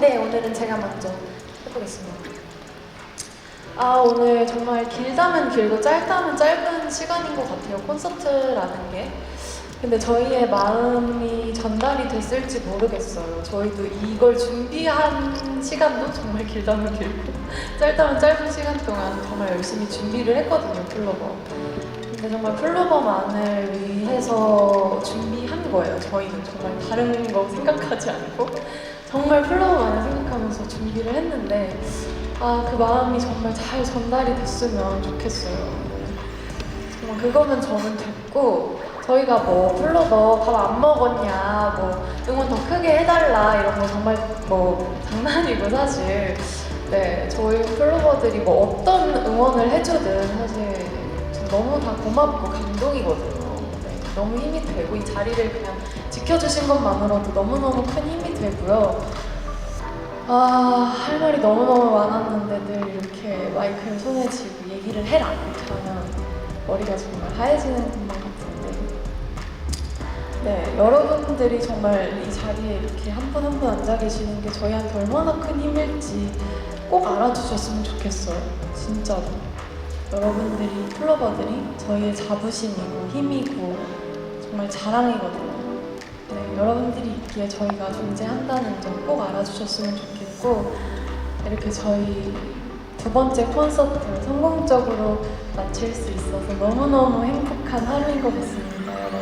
네, 오늘은 제가 먼저 해보겠습니다. 아, 오늘 정말 길다면 길고 짧다면 짧은 시간인 것 같아요. 콘서트라는 게. 근데 저희의 마음이 전달이 됐을지 모르겠어요. 저희도 이걸 준비한 시간도 정말 길다면 길고 짧다면 짧은 시간 동안 정말 열심히 준비를 했거든요, 플로버. 근데 정말 플로버만을 위해서 준비한 거예요. 저희는 정말 다른 거 생각하지 않고 정말 플로버만을 생각하면서 준비를 했는데 아 그 마음이 정말 잘 전달이 됐으면 좋겠어요. 정말 그거면 저는 됐고 저희가 뭐 플로버 밥 안 먹었냐 뭐 응원 더 크게 해달라 이런 거 정말 뭐 장난이고 사실 네 저희 플로버들이 뭐 어떤 응원을 해주든 사실 전 너무 다 고맙고 감동이거든요. 네, 너무 힘이 되고 이 자리를 그냥 지켜주신 것만으로도 너무너무 큰 힘이 되고요. 아, 할 말이 너무너무 많았는데 늘 이렇게 마이크를 손에 쥐고 얘기를 해라 이렇게 하면 머리가 정말 하얘지는 것만 같은데 네, 여러분들이 정말 이 자리에 이렇게 한 분 한 분 앉아 계시는 게 저희한테 얼마나 큰 힘일지 꼭 알아주셨으면 좋겠어요. 진짜로. 여러분들이, 플로버들이 저희의 자부심이고 힘이고 정말 자랑이거든요. 네, 여러분들이 있기에 저희가 존재한다는 점 꼭 알아주셨으면 좋겠고 이렇게 저희 두 번째 콘서트 성공적으로 마칠 수 있어서 너무너무 행복한 하루인 것 같습니다, 여러분.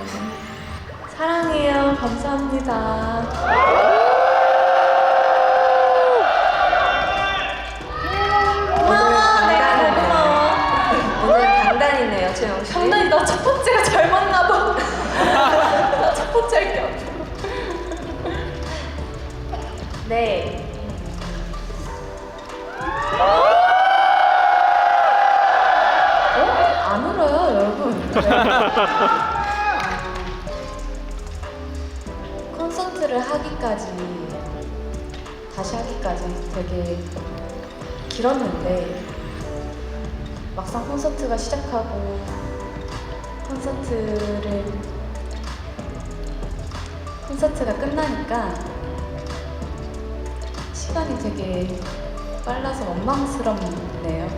사랑해요. 감사합니다. 나 첫 번째가 잘 맞나 봐. 나 첫 번째 할게 앞으로. 네. 어? 안 울어요, 여러분. 네. 콘서트를 하기까지, 다시 하기까지 되게 길었는데, 막상 콘서트가 시작하고, 콘서트를, 콘서트가 끝나니까, 시간이 되게 빨라서 원망스럽네요.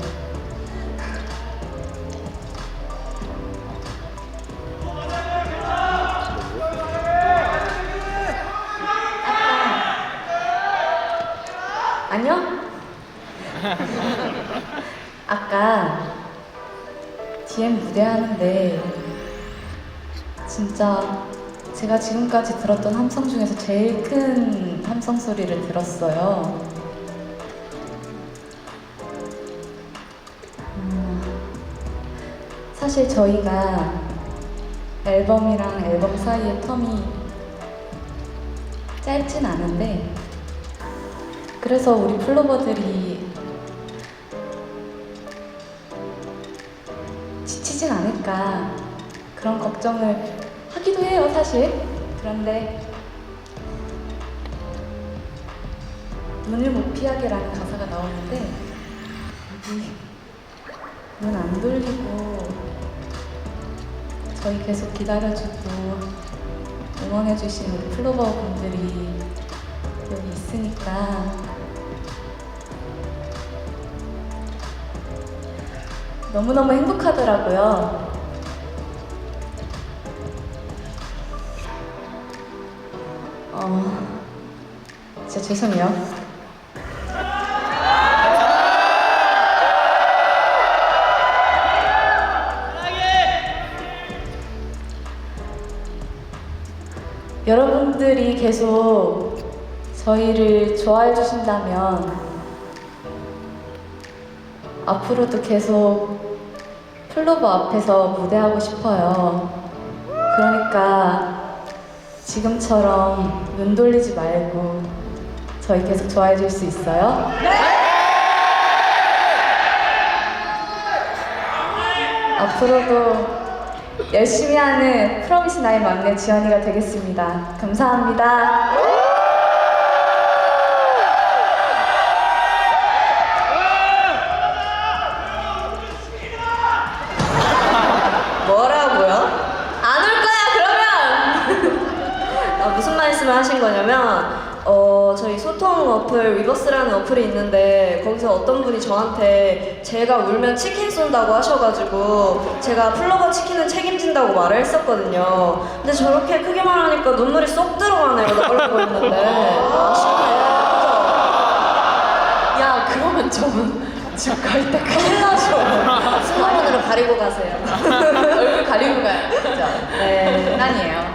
아니요? 아까 DM 무대 하는데 진짜 제가 지금까지 들었던 함성 중에서 제일 큰 함성 소리를 들었어요. 음, 사실 저희가 앨범이랑 앨범 사이의 텀이 짧진 않은데 그래서 우리 플로버들이 지치진 않을까 그런 걱정을 하기도 해요 사실 그런데 눈을 못 피하게라는 가사가 나오는데 눈 안 돌리고 저희 계속 기다려주고 응원해주신 우리 플로버 분들이 여기 있으니까 너무너무 행복하더라고요. 어, 진짜 죄송해요. 여러분들이 계속 저희를 좋아해 주신다면 앞으로도 계속 플로버 앞에서 무대하고 싶어요. 그러니까 지금처럼 눈 돌리지 말고 저희 계속 좋아해 줄 수 있어요? 앞으로도 열심히 하는 프로미스 나의 막내 지연이가 되겠습니다. 감사합니다. 말씀을 하신 거냐면, 어, 저희 소통 어플 위버스라는 어플이 있는데 거기서 어떤 분이 저한테 제가 울면 치킨 쏜다고 하셔가지고 제가 플러버 치킨을 책임진다고 말을 했었거든요. 근데 저렇게 크게 말하니까 눈물이 쏙 들어가네요. 너걸고 있는데 아쉽네요. 야 그러면 저분 집갈 때 큰일 나죠. 슬로건으로 가리고 가세요. 얼굴 가리고 가요. 진짜. 네. 장난이에요.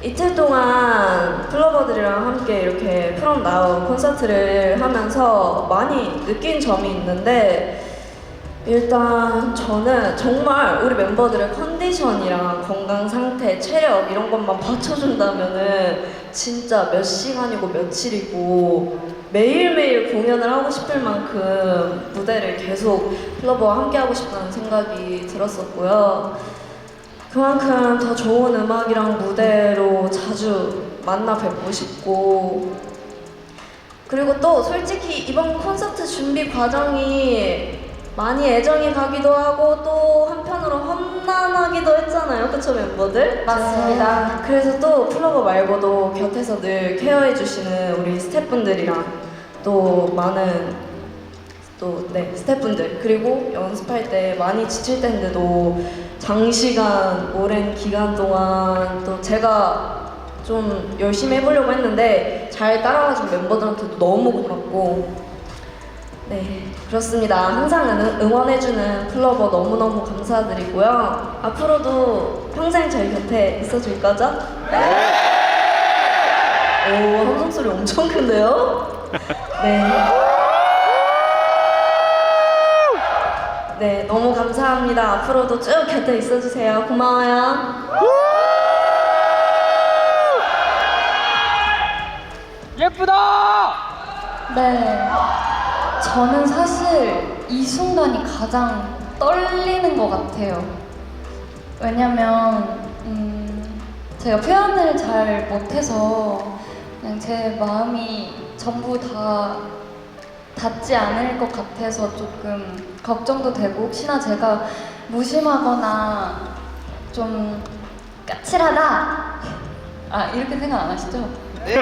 이틀 동안 플러버들이랑 함께 이렇게 프롬 나우 콘서트를 하면서 많이 느낀 점이 있는데 일단 저는 정말 우리 멤버들의 컨디션이랑 건강 상태, 체력 이런 것만 받쳐준다면은 진짜 몇 시간이고 며칠이고 매일매일 공연을 하고 싶을 만큼 무대를 계속 플러버와 함께 하고 싶다는 생각이 들었었고요. 그만큼 더 좋은 음악이랑 무대로 자주 만나 뵙고 싶고 그리고 또 솔직히 이번 콘서트 준비 과정이 많이 애정이 가기도 하고 또 한편으로 험난하기도 했잖아요 그쵸 멤버들? 맞습니다. 그래서 또 플러버 말고도 곁에서 늘 케어해 주시는 우리 스태프분들이랑 또 많은 또 네 스태프분들 그리고 연습할 때 많이 지칠 텐데도 장시간 오랜 기간 동안 또 제가 좀 열심히 해보려고 했는데 잘 따라와준 멤버들한테도 너무 고맙고 네 그렇습니다 항상 응- 응원해주는 플러버 너무너무 감사드리고요 앞으로도 평생 저희 곁에 있어줄 거죠? 네! 오 함성 소리 엄청 큰데요? 네 네, 너무 감사합니다. 앞으로도 쭉 곁에 있어주세요. 고마워요. 예쁘다! 네. 저는 사실 이 순간이 가장 떨리는 것 같아요. 왜냐면, 음, 제가 표현을 잘 못해서 그냥 제 마음이 전부 다 닿지 않을 것 같아서 조금 걱정도 되고, 혹시나 제가 무심하거나 좀 까칠하다! 아, 이렇게 생각 안 하시죠? 근데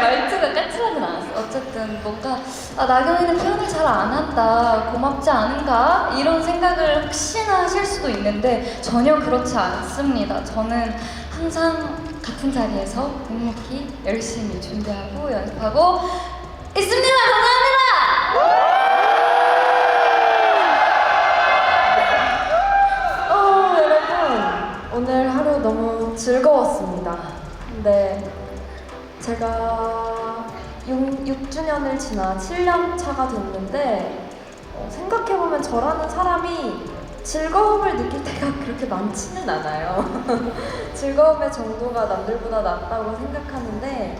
말투가 까칠하진 않았어. 어쨌든 뭔가 아, 나경이는 표현을 잘 안 한다, 고맙지 않은가 이런 생각을 혹시나 하실 수도 있는데 전혀 그렇지 않습니다. 저는 항상 같은 자리에서 묵묵히 열심히 준비하고 연습하고 있습니다. 감사합니다. 어, 여러분 오늘 하루 너무 즐거웠습니다. 근데 제가 6, 6주년을 지나 7년 차가 됐는데 어, 생각해보면 저라는 사람이 즐거움을 느낄 때가 그렇게 많지는 않아요. 즐거움의 정도가 남들보다 낮다고 생각하는데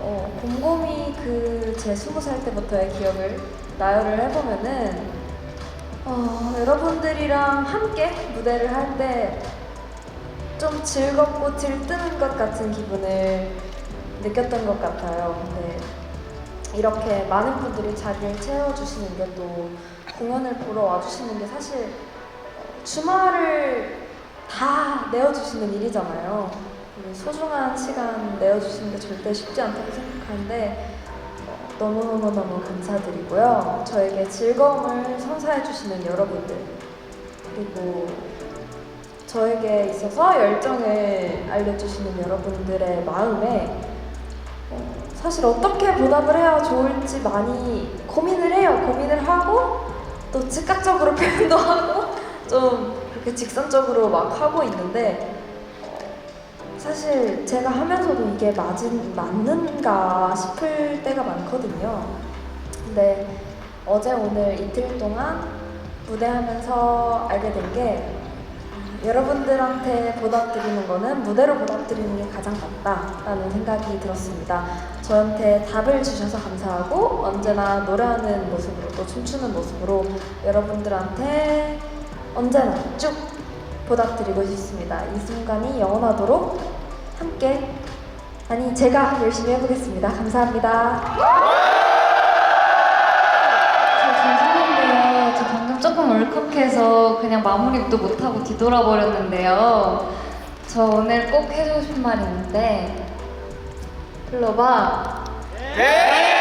어, 곰곰이 그제 20살 때부터의 기억을 나열을 해보면은 어, 여러분들이랑 함께 무대를 할 때 좀 즐겁고 들뜨는 것 같은 기분을 느꼈던 것 같아요. 근데 이렇게 많은 분들이 자리를 채워주시는 게 또 공연을 보러 와주시는 게 사실 어, 주말을 다 내어주시는 일이잖아요. 이 소중한 시간 내어주시는 게 절대 쉽지 않다고 생각하는데 어, 너무너무너무 감사드리고요. 저에게 즐거움을 선사해주시는 여러분들 그리고 저에게 있어서 열정을 알려주시는 여러분들의 마음에 어, 사실 어떻게 보답을 해야 좋을지 많이 고민을 해요. 고민을 하고 또 즉각적으로 표현도 하고 좀 그렇게 직선적으로 막 하고 있는데 어, 사실 제가 하면서도 이게 맞은, 맞는가 싶을 때가 많거든요. 근데 어제 오늘 이틀 동안 무대하면서 알게 된 게 여러분들한테 보답드리는 거는 무대로 보답드리는 게 가장 낫다라는 생각이 들었습니다. 저한테 답을 주셔서 감사하고 언제나 노래하는 모습으로 또 춤추는 모습으로 여러분들한테 언제나 쭉 보답드리고 싶습니다. 이 순간이 영원하도록 함께 아니 제가 열심히 해보겠습니다. 감사합니다. 저 죄송한데요. 저 방금 조금 울컥해서 그냥 마무리도 못하고 뒤돌아 버렸는데요. 저 오늘 꼭 해주고 싶은 말이 있는데 플로바 사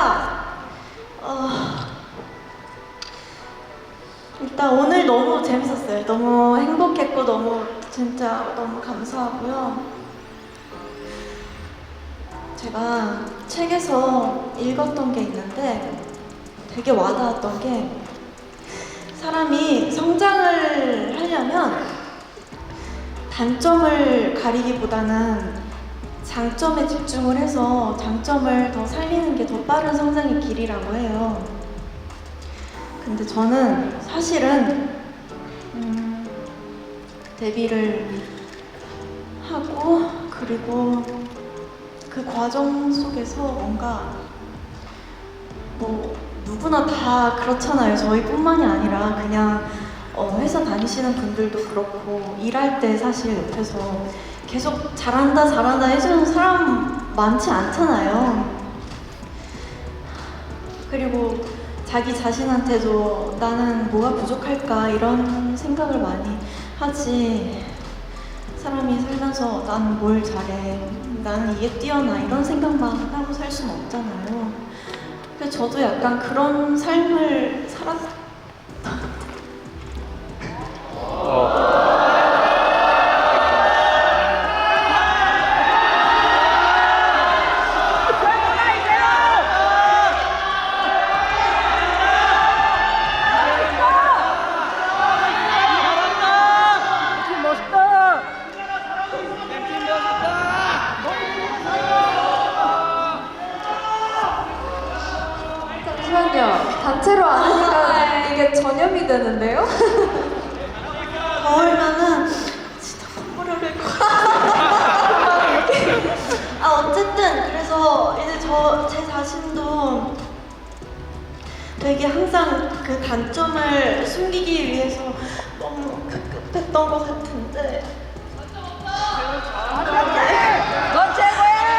어, 일단 오늘 너무 재밌었어요. 너무 행복했고 너무 진짜 너무 감사하고요. 제가 책에서 읽었던 게 있는데 되게 와닿았던 게 사람이 성장을 하려면 단점을 가리기보다는 장점에 집중을 해서 장점을 더 살리는 게 더 빠른 성장의 길이라고 해요. 근데 저는 사실은 음, 데뷔를 하고 그리고 그 과정 속에서 뭔가 뭐 누구나 다 그렇잖아요. 저희뿐만이 아니라 그냥 어, 회사 다니시는 분들도 그렇고 일할 때 사실 옆에서 계속 잘한다 잘한다 해주는 사람 많지 않잖아요. 그리고 자기 자신한테도 나는 뭐가 부족할까 이런 생각을 많이 하지 사람이 살면서 나는 뭘 잘해 나는 이게 뛰어나 이런 생각만 하고 살 수는 없잖아요. 그래서 저도 약간 그런 삶을 살았 되는데요? 더울면은 진짜 콧물 흘릴 것 같아. 아 어쨌든 그래서 이제 저 제 자신도 되게 항상 그 단점을 숨기기 위해서 너무 급급했던 것 같은데. 넌 최고야.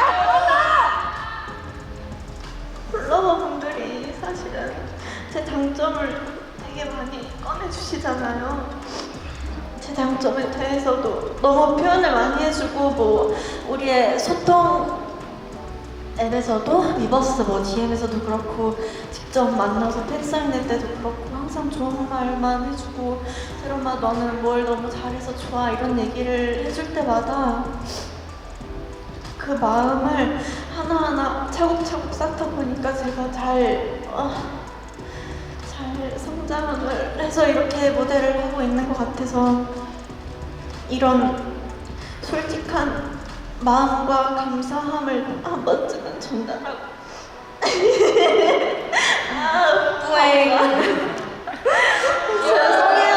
블로거 분들이 사실은 제 장점을 꺼내주시잖아요. 제 장점에 대해서도 너무 표현을 많이 해주고 뭐 우리의 소통 앱에서도 위버스 뭐 DM에서도 그렇고 직접 만나서 팬 사인회 때도 그렇고 항상 좋은 말만 해주고 세롬아 너는 뭘 너무 잘해서 좋아 이런 얘기를 해줄 때마다 그 마음을 하나하나 차곡차곡 쌓다 보니까 제가 잘, 어, 잘 성장을 해서 이렇게 모델을 하고 있는 것 같아서 이런 솔직한 마음과 감사함을 한 번쯤은 전달하고. 아, 뿌잉. 죄송해요.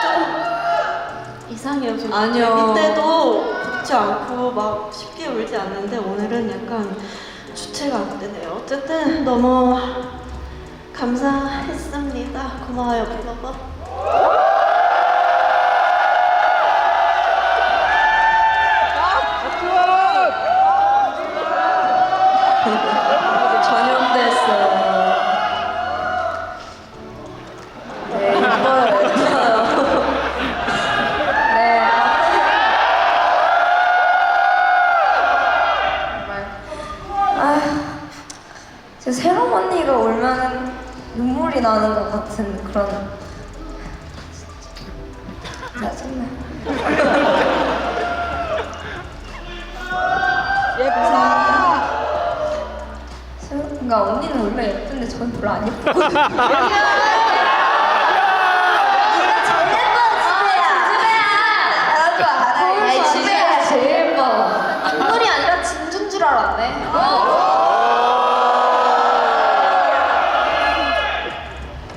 저좀 이상해요 저 아니요. 데뷔 때도 붓지 않고 막 쉽게 울지 않는데 오늘은 약간 주체가 안 되네요. 어쨌든 너무 감사했습니다. 고마워요 블로버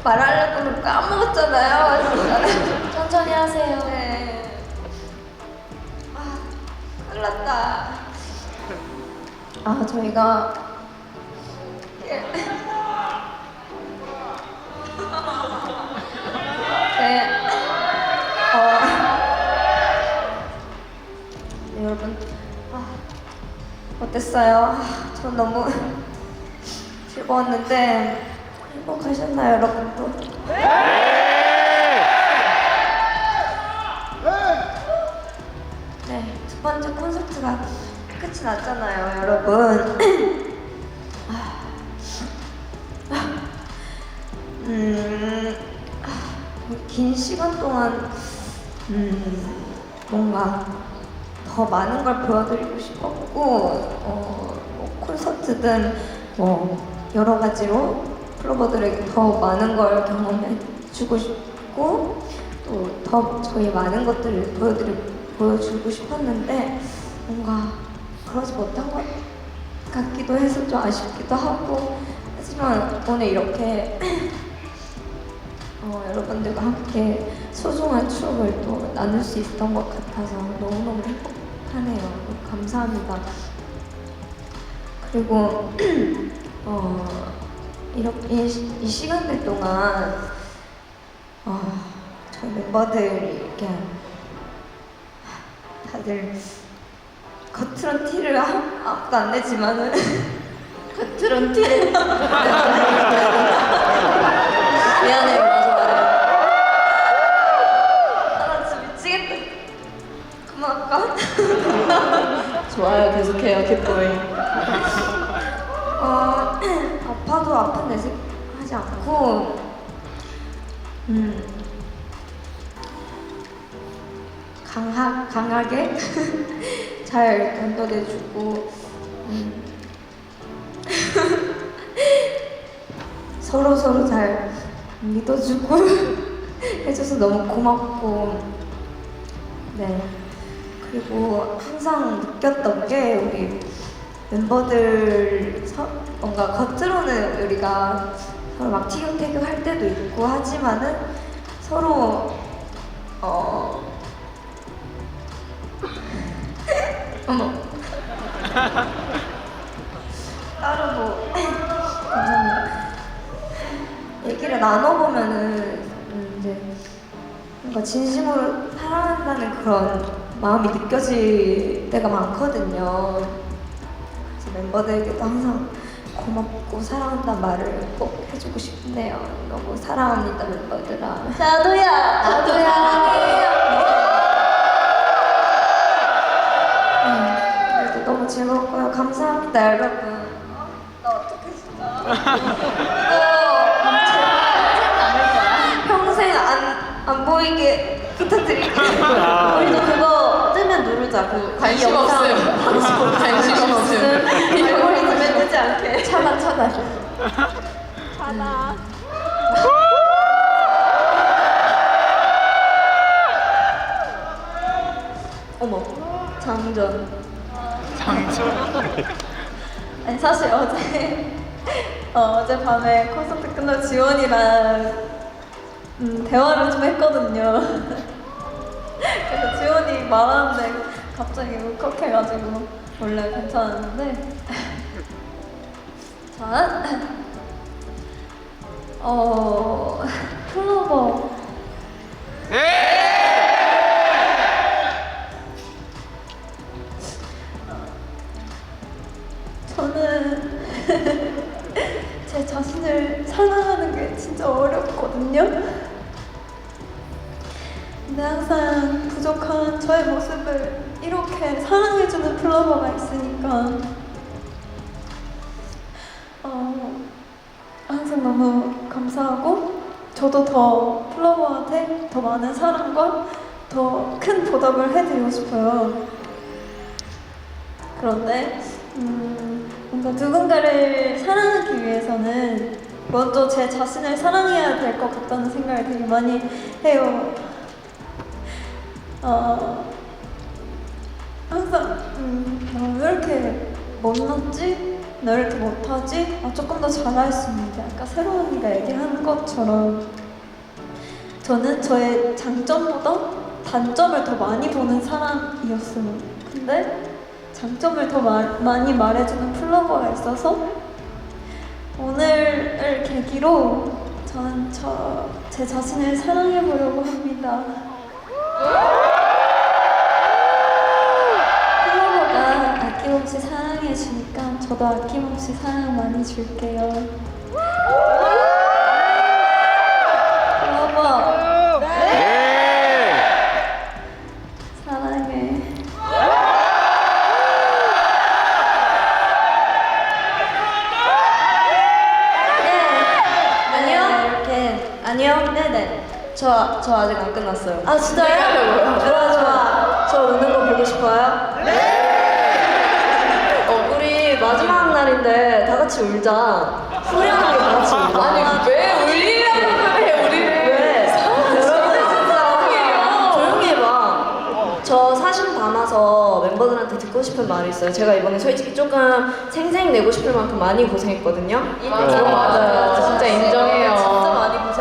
말하려고 까먹었잖아요. 천천히 하세요. 네. 아, 큰일 났다. 아, 저희가 네, 여러분. 아, 어땠어요? 아, 전 너무 즐거웠는데 행복하셨나요, 여러분도? 네, 두 번째 콘서트가 끝이 났잖아요, 여러분. 아, 음, 아, 긴 시간 동안 음, 뭔가 더 많은 걸 보여드리고 싶었고 어, 뭐 콘서트든 뭐 여러 가지로 플로버들에게 더 많은 걸 경험해주고 싶고 또 더 저희 많은 것들을 보여드리 보여주고 싶었는데 뭔가 그러지 못한 것 같기도 해서 좀 아쉽기도 하고 하지만 오늘 이렇게 어, 여러분들과 함께 소중한 추억을 또 나눌 수 있었던 것 같아서 너무너무 행복하네요. 감사합니다. 그리고 어, 이렇게 이, 시간들 동안 어, 저희 멤버들 이렇게 다들 겉으론 티를 아- 아무도 안 내지만은 겉으론 티를 미안해요 할까? 좋아요, 계속해요, 기쁘이. 어, 아파도 아픈 내색 하지 않고 음 강하, 강하게 잘 견뎌내주고 음, 서로 서로 잘 믿어주고 해줘서 너무 고맙고 네 그리고 항상 느꼈던 게 우리 멤버들 서, 뭔가 겉으로는 우리가 서로 막 티격태격 할 때도 있고 하지만은 서로 어 어머. 따로 뭐 얘기를 나눠보면은 음, 이제 뭔가 진심으로 사랑한다는 그런 마음이 느껴질 때가 많거든요. 그래서 멤버들에게도 항상 고맙고 사랑한다는 말을 꼭 해주고 싶네요. 너무 사랑합니다 멤버들아. 나도야. 나도야. 네, 그래도 너무 즐겁고요. 감사합니다 여러분. 나 어떻게 진짜. 이거 평생 안, 안 보이게 부탁드릴게요. 우리도 그거 뜨면 누르자. 그 관심 영상. 없음. 관심 없음. 알고리즘에 뜨지 않게. 차단, 차단. 어머, 장전. 아니 사실 어제 어, 어제 밤에 콘서트 끝나고 지원이랑 음, 대화를 좀 했거든요. 그래서 지원이 말하는데 갑자기 울컥해가지고 원래 괜찮았는데 저는 어 클로버 저는 제 자신을 사랑하는 게 진짜 어렵거든요. 근데 항상 부족한 저의 모습을 이렇게 사랑해주는 플로버가 있으니까 어, 항상 너무 감사하고 저도 더 플로버한테 더 많은 사랑과 더 큰 보답을 해드리고 싶어요. 그런데 음, 뭔가 누군가를 사랑하기 위해서는 먼저 제 자신을 사랑해야 될 것 같다는 생각을 되게 많이 해요. 어, 항상 음, 나왜 이렇게 못났지? 나 왜 이렇게 못하지? 아, 조금 더 있는데 아까 새로 언니가 얘기한 것처럼 저는 저의 장점보다 단점을 더 많이 보는 사람이었어요. 근데 장점을 더 마- 많이 말해주는 플로버가 있어서 오늘을 계기로 저는 저제 자신을 사랑해 보려고 합니다. 아낌없이 사랑해 주니까 저도 아낌없이 사랑 많이 줄게요. 플로버 사랑해. 네. 아니요. 이렇게 아니요. 네네. 저, 저 아직 안 끝났어요. 아 진짜요? 좋아, 좋아. 저 우는 거 보고 싶어요? 네! 어, 우리 마지막 날인데 다 같이 울자. 후련하게 다 같이 울자. 아니 왜 울리려고 그래 우리 왜? 여러분 진짜 조용히 해봐. 저 사심 담아서 멤버들한테 듣고 싶은 말이 있어요. 제가 이번에 솔직히 조금 생생 내고 싶을 만큼 많이 고생했거든요. 맞아 맞아요 진짜 인정해요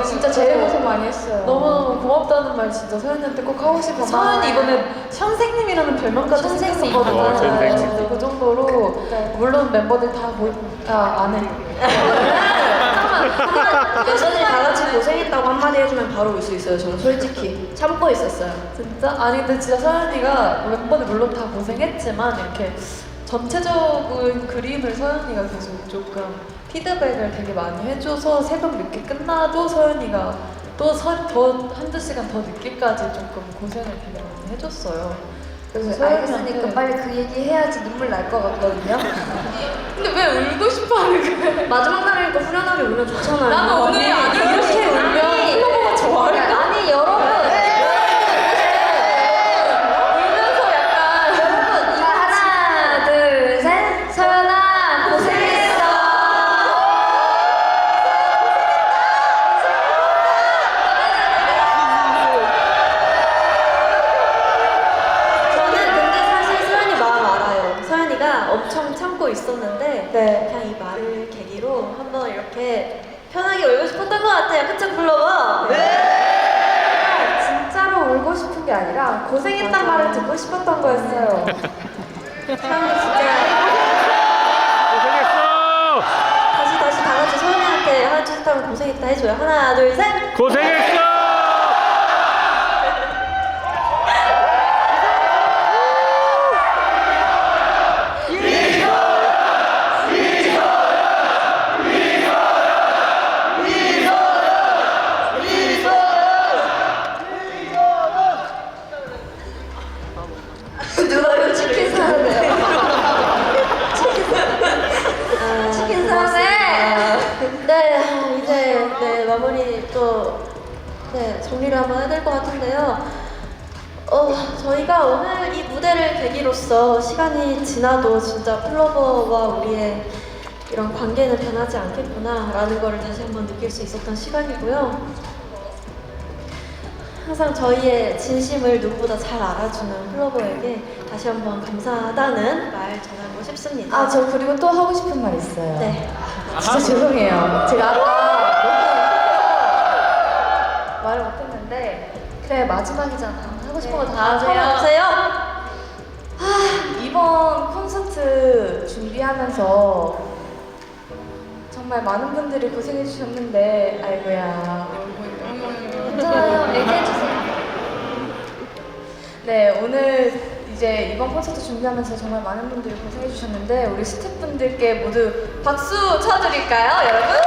진짜 제일 고생 많이 했어요. 너무너무 고맙다는 말 진짜 서연이한테 꼭 하고 싶어 서연이 이번에 현생님이라는 별명까지 생겼었거든요. 어. 진짜 그 정도로 물론 멤버들 다 보이 아안해 여전히 다 같이 고생했다고 한마디 해주면 바로 울수 있어요. 저는 솔직히. 참고 있었어요. 진짜? 아니 근데 진짜 서연이가 멤버들 물론 다 고생했지만 이렇게 전체적인 그림을 서연이가 계속 조금 피드백을 되게 많이 해줘서 새벽 늦게 끝나도 서연이가 또더 한두 시간 더 늦게까지 조금 고생을 되게 많이 해줬어요. 그래서 알겠으니까 빨리 그 얘기 해야지 눈물 날 것 같거든요. 근데 왜 울고 싶어 하는 거야? 마지막 날이니까 후련하게 울면 좋잖아요. 나는 오늘이 아니 이렇게 울면 플로버가 좋아할 지나도 진짜 플로버와 우리의 이런 관계는 변하지 않겠구나라는 거를 다시 한번 느낄 수 있었던 시간이고요. 항상 저희의 진심을 누구보다 잘 알아주는 플로버에게 다시 한번 감사하다는 말 전하고 싶습니다. 아 저 그리고 또 하고 싶은 말 있어요. 네. 진짜 죄송해요. 제가 아까 말을 못했는데 그래 마지막이잖아. 하고 싶은 거 다 하세요. 하세요. 이번 콘서트 준비하면서 정말 많은 분들이 고생해 주셨는데 아이고야. 괜찮아요. 얘기해 주세요. 네 오늘 이제 이번 콘서트 준비하면서 정말 많은 분들이 고생해 주셨는데 우리 스태프분들께 모두 박수 쳐드릴까요 여러분?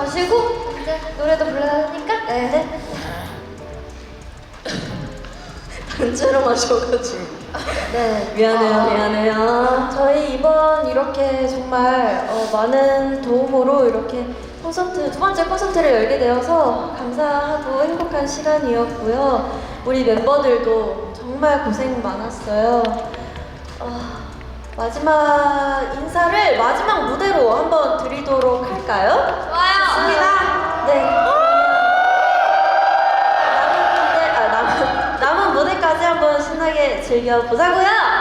마시고 이제 노래도 불러야 하니까 네. 단체로 마셔가지고. 네. 미안해요, 아, 미안해요. 저희 이번 이렇게 정말 어, 많은 도움으로 이렇게 콘서트 두 번째 콘서트를 열게 되어서 감사하고 행복한 시간이었고요. 우리 멤버들도 정말 고생 많았어요. 어, 마지막 인사를 마지막 무대로 한번 드리도록 할까요? 좋아요. 좋습니다. 네. 남은 무대, 아, 남은, 남은 무대까지 한번 신나게 즐겨보자고요.